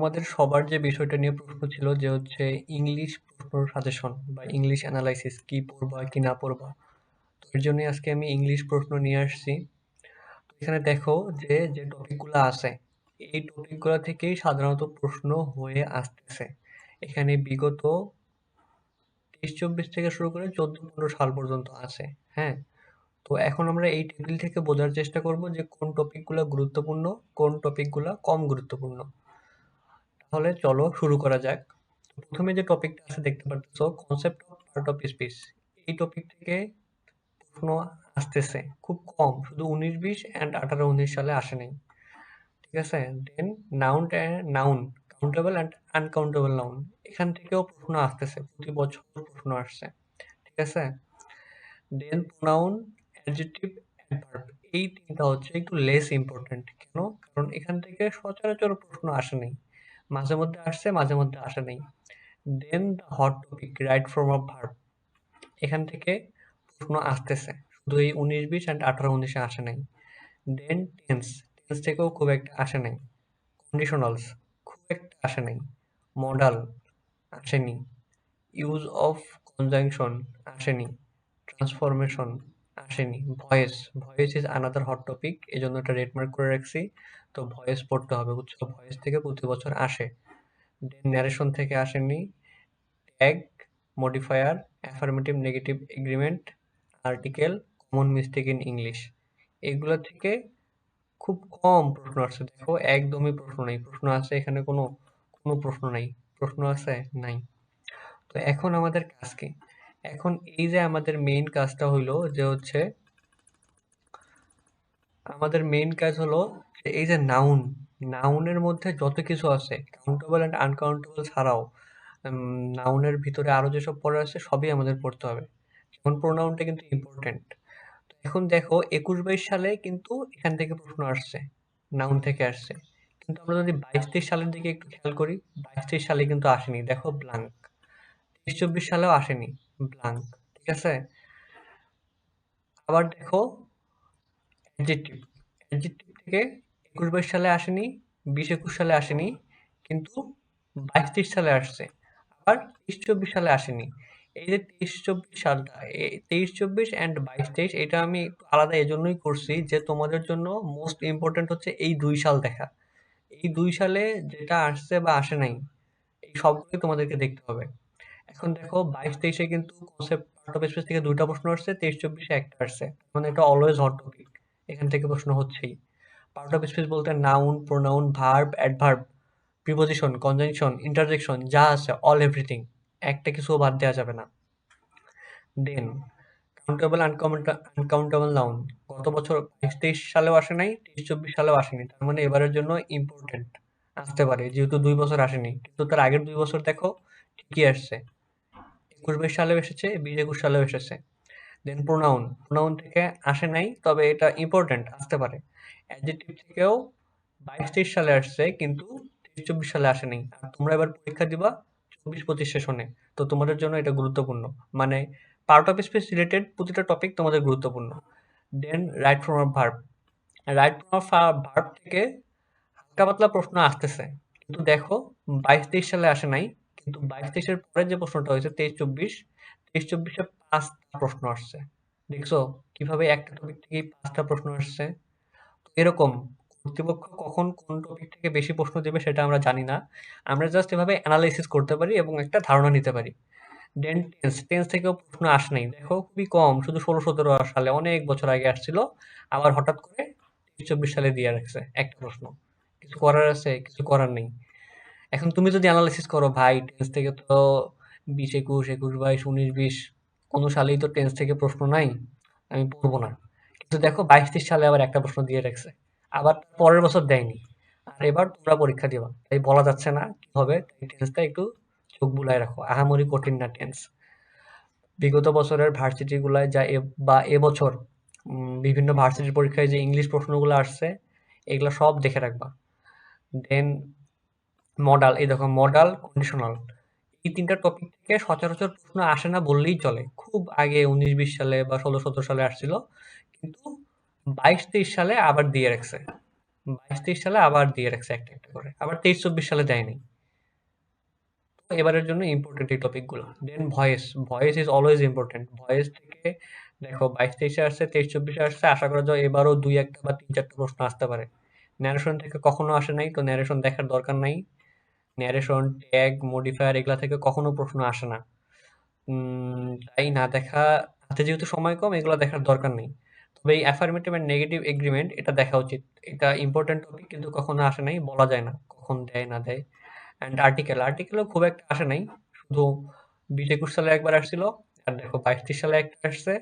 তোমাদের সবার যে বিষয়টা নিয়ে প্রশ্ন ছিল যে হচ্ছে ইংলিশ প্রশ্ন সাজেশন বা ইংলিশ অ্যানালাইসিস কি পড়বা, কি না পড়বা, তো এর জন্যই আজকে আমি ইংলিশ প্রশ্ন নিয়ে আসছি। এখানে দেখো যে যে টপিকগুলো আছে, এই টপিকগুলো থেকেই সাধারণত প্রশ্ন হয়ে আসতেছে। এখানে বিগত তেইশ, চব্বিশ থেকে শুরু করে চোদ্দ, পনেরো সাল পর্যন্ত আছে হ্যাঁ? তো এখন আমরা এই টেবিল থেকে বোঝার চেষ্টা করব যে কোন টপিকগুলো গুরুত্বপূর্ণ, কোন টপিকগুলো কম গুরুত্বপূর্ণ। তাহলে চলো শুরু করা যাক। প্রথমে যে টপিকটা আছে দেখতে পাচ্ছ concept of part of speech এই টপিক থেকে প্রশ্ন আসতেছে খুব কম, শুধু উনিশ বিশ অ্যান্ড আঠারো উনিশ সালে আসে নাই ঠিক আছে? Then noun noun countable and uncountable noun এখান থেকেও প্রশ্ন আসতেছে, প্রতি বছর প্রশ্ন আসছে। ঠিক আছে? দেন প্রোনাউন অ্যাডজেক্টিভ এই তিনটা হচ্ছে একটু লেস ইম্পর্টেন্ট কেন? কারণ এখান থেকে সচরাচর প্রশ্ন আসে নাই মাঝে মধ্যে আসছে মাঝে মধ্যে আসে নাই। Then the hot topic right form of verb এখান থেকে প্রশ্ন আসতেছে, শুধু এই উনিশ বিশ অ্যান্ড আঠারো উনিশে আসে নাই। দেন টেন্স টেন্স থেকেও খুব একটা আসে নাই। কন্ডিশনালস খুব একটা আসে নাই। মডাল আসেনি। ইউজ অফ কনজাংশন আসেনি। ট্রান্সফরমেশন আসেনি। Voice voice is another hot topic এই জন্য একটা রেড মার্ক করে রাখছি। তো ভয়েস পড়তে হবে, বুঝছ? ভয়েস থেকে প্রতি বছর আসে। দেন ন্যারেশন থেকে আসেনি। Tag modifier affirmative negative agreement article common mistake in English এগুলো থেকে খুব কম প্রশ্ন আসছে দেখো, একদমই প্রশ্ন নেই। প্রশ্ন আছে এখানে কোনো কোনো প্রশ্ন নাই। প্রশ্ন আছে? নাই। তো এখন আমাদের কাজ কি? এখন এই যে আমাদের মেইন কাজটা হইল যে হচ্ছে, আমাদের মেইন কাজ হলো এই যে নাউন নাউনের মধ্যে যত কিছু আছে কাউন্টেবল অ্যান্ড আনকাউন্টেবল ছাড়াও নাউনের ভিতরে আরও যেসব পড়ে আছে, সবই আমাদের পড়তে হবে। যেমন প্রোনাউনটা কিন্তু ইম্পর্টেন্ট এখন দেখো, একুশ বাইশ সালে কিন্তু এখান থেকে প্রশ্ন আসছে নাউন থেকে আসছে। কিন্তু আমরা যদি বাইশ তেইশ সালের দিকে একটু খেয়াল করি, বাইশ তেইশ সালে কিন্তু আসেনি। দেখো ব্লাঙ্ক তেইশ চব্বিশ সালেও আসেনি। ব্লাঙ্ক ঠিক আছে? আবার দেখো অ্যাডজেক্টিভ অ্যাডজেক্টিভ থেকে একুশ বাইশ সালে আসেনি, বিশ একুশ সালে আসেনি, কিন্তু বাইশ তেইশ সালে আসছে, আবার তেইশ চব্বিশ সালে আসেনি। এই যে তেইশ চব্বিশ সালটা তেইশ চব্বিশ অ্যান্ড বাইশ তেইশ, এটা আমি আলাদা এজন্যই করছি যে তোমাদের জন্য মোস্ট ইম্পর্টেন্ট হচ্ছে এই দুই সাল দেখা। এই দুই সালে যেটা আসছে বা আসে নাই, এই সবগুলোই তোমাদেরকে দেখতে হবে। এখন দেখো বাইশ তেইশে কিন্তু পার্ট অফ থেকে দুইটা প্রশ্ন আসছে, তেইশ চব্বিশে একটা আসছে। মানে এটা অলওয়েজ হট টপিক এখান থেকে প্রশ্ন হচ্ছেই। পার্ট অফ স্পেস বলতে noun pronoun verb adverb preposition conjunction interjection যা আছে অল এভরিথিং একটা কিছু বাদ দেওয়া যাবে না। দেন কাউন্টেবল আনকাউন্টেবল নাউন গত বছর বাইশ তেইশ সালেও আসে নাই, তেইশ চব্বিশ সালেও আসেনি তার মানে এবারের জন্য ইম্পর্টেন্ট আসতে পারে, যেহেতু দুই বছর আসেনি কিন্তু তার আগের দুই বছর দেখো, ঠিকই আসছে। বাইশ সালেও এসেছে বিশ একুশ সালেও এসেছে। দেন প্রোনাউন প্রোনাউন থেকে আসে নাই, তবে এটা ইম্পর্টেন্ট আসতে পারে। অ্যাডজেক্টিভ থেকেও বাইশ তেইশ সালে আসছে, কিন্তু তেইশ চব্বিশ সালে আসেনি আর তোমরা এবার পরীক্ষা দিবা চব্বিশ পঁচিশ সেশনে তো তোমাদের জন্য এটা গুরুত্বপূর্ণ। মানে পার্ট অফ স্পেস রিলেটেড প্রতিটা টপিক তোমাদের গুরুত্বপূর্ণ। Then right form of verb right form of verb থেকে হালকা পাতলা প্রশ্ন আসতেছে। কিন্তু দেখো বাইশ তেইশ সালে আসে নাই কিন্তু বাইশ তেইশের পরে যে প্রশ্নটা হয়েছে, তেইশ চব্বিশ, তেইশ চব্বিশে পাঁচটা প্রশ্ন আসছে। দেখছ কীভাবে একটা টপিক থেকেই পাঁচটা প্রশ্ন আসছে? এরকম কর্তৃপক্ষ কখন কোন টপিক থেকে বেশি প্রশ্ন দেবে সেটা আমরা জানি না। আমরা জাস্ট এভাবে অ্যানালাইসিস করতে পারি এবং একটা ধারণা নিতে পারি। দেন টেন্স টেন্স থেকেও প্রশ্ন আসে নাই। দেখো খুবই কম, শুধু ষোলো সতেরো সালে অনেক বছর আগে আসছিল, আবার হঠাৎ করে চব্বিশ সালে দিয়ে রাখছে একটা প্রশ্ন। কিছু করার আছে, কিছু করার নেই। এখন তুমি যদি অ্যানালাইসিস করো, ভাই টেন্স থেকে তো বিশ, একুশ একুশ, বাইশ, উনিশ, বিশ, কোনো সালেই তো টেন্স থেকে প্রশ্ন নাই, আমি পড়ব না। কিন্তু দেখো, বাইশ তেইশ সালে আবার একটা প্রশ্ন দিয়ে রাখছে, আবার পরের বছর দেয়নি। আর এবার তোমরা পরীক্ষা দিবা, তাই বলা যাচ্ছে না কি হবে টেন্সটা একটু চোখ বুলায় রাখো, আহামরি কঠিন না টেন্স বিগত বছরের ভার্সিটিগুলায় যা বা এবছর বিভিন্ন ভার্সিটির পরীক্ষায় যে ইংলিশ প্রশ্নগুলো আসছে, এগুলো সব দেখে রাখবা। দেন মডাল, এই দেখো মডাল কন্ডিশনাল এই তিনটা টপিক থেকে সচরাচর প্রশ্ন আসে না বললেই চলে। খুব আগে উনিশ বিশ সালে বা ষোলো সতেরো সালে আসছিল, কিন্তু বাইশ তেইশ সালে আবার দিয়ে রাখছে। বাইশ তেইশ সালে আবার দিয়ে রাখছে একটা একটা করে। আবার তেইশ চব্বিশ সালে দেয়নি তো এবারের জন্য ইম্পর্টেন্ট এই টপিকগুলো then voice voice is always important voice থেকে দেখো বাইশ তেইশে আসছে, তেইশ চব্বিশে আসছে, আশা করা যায় এবারও দুই একটা বা তিন চারটা প্রশ্ন আসতে পারে। ন্যারেশন থেকে কখনো আসে নাই, তো ন্যারেশন দেখার দরকার নাই। ন্যারেশন ট্যাগ মডিফায়ার এগুলা থেকে কখনো প্রশ্ন আসে না। তাই না দেখা হাতে যেহেতু সময় কম, এগুলো দেখার দরকার নেই। তবে এই অ্যাফার্মেটিভ অ্যান্ড নেগেটিভ এগ্রিমেন্ট এটা দেখা উচিত। এটা ইম্পর্টেন্ট টপিক কিন্তু কখনো আসে নাই, বলা যায় না, কখন দেয়, না দেয়। অ্যান্ড আর্টিকেল আর্টিকেলও খুব একটা আসে নাই। শুধু বিশ একুশ সালে একবার আসছিল, আর দেখো বাইশ তেইশ সালে একটা আসছে,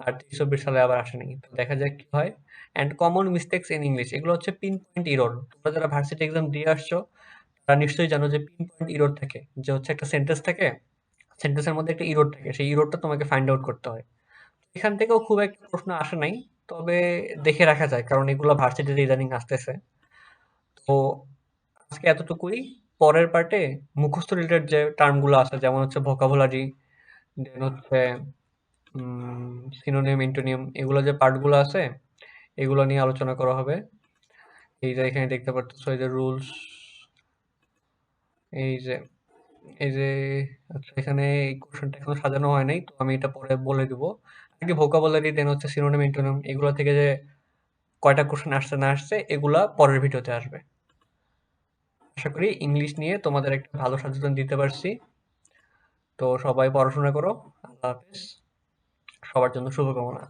আর তিরিশ চব্বিশ সালে আবার আসেনি তো দেখা যাক কি হয়। And common mistakes in English এগুলো হচ্ছে পিন পয়েন্ট ইরোর তোমরা যারা ভার্সিটি এক্সাম দিয়ে আসছো তারা নিশ্চয়ই জানো যে পিন পয়েন্ট ইরোড থাকে, যে হচ্ছে একটা সেন্টেন্স থাকে সেন্টেন্সের মধ্যে একটা ইরোড থাকে, সেই ইরোডটা তোমাকে ফাইন্ড আউট করতে হয়। এখান থেকেও খুব একটা প্রশ্ন আসে নাই, তবে দেখে রাখা যায়, কারণ এগুলো ভার্সিটিতে ইদানিং আসতেছে। তো আজকে এতটুকুই, পরের পার্টে মুখস্থ রিলেটেড যে টার্মগুলো আছে, যেমন হচ্ছে ভোকাবুলারি দেন হচ্ছে সিনোনিয়াম ইন্টোনিয়াম এগুলো যে পার্টগুলো আছে, এগুলো নিয়ে আলোচনা করা হবে। এই যে এখানে দেখতে পাচ্ছ এই যে রুলস এই যে এই যে আচ্ছা এখানে এই কোশ্চেনটা এখনও সাজানো হয় নাই, তো আমি এটা পরে বলে দিব। আগে ভোকাবুলারি দেন হচ্ছে সিনোনিম ইন্টোনিম এগুলো থেকে যে কয়টা কোশ্চেন আসছে না আসছে, এগুলা পরের ভিডিওতে আসবে। আশা করি ইংলিশ নিয়ে তোমাদের একটা ভালো সচেতন দিতে পারছি। তো সবাই পড়াশোনা করো, আল্লাহ হাফেজ। সবার জন্য শুভকামনা।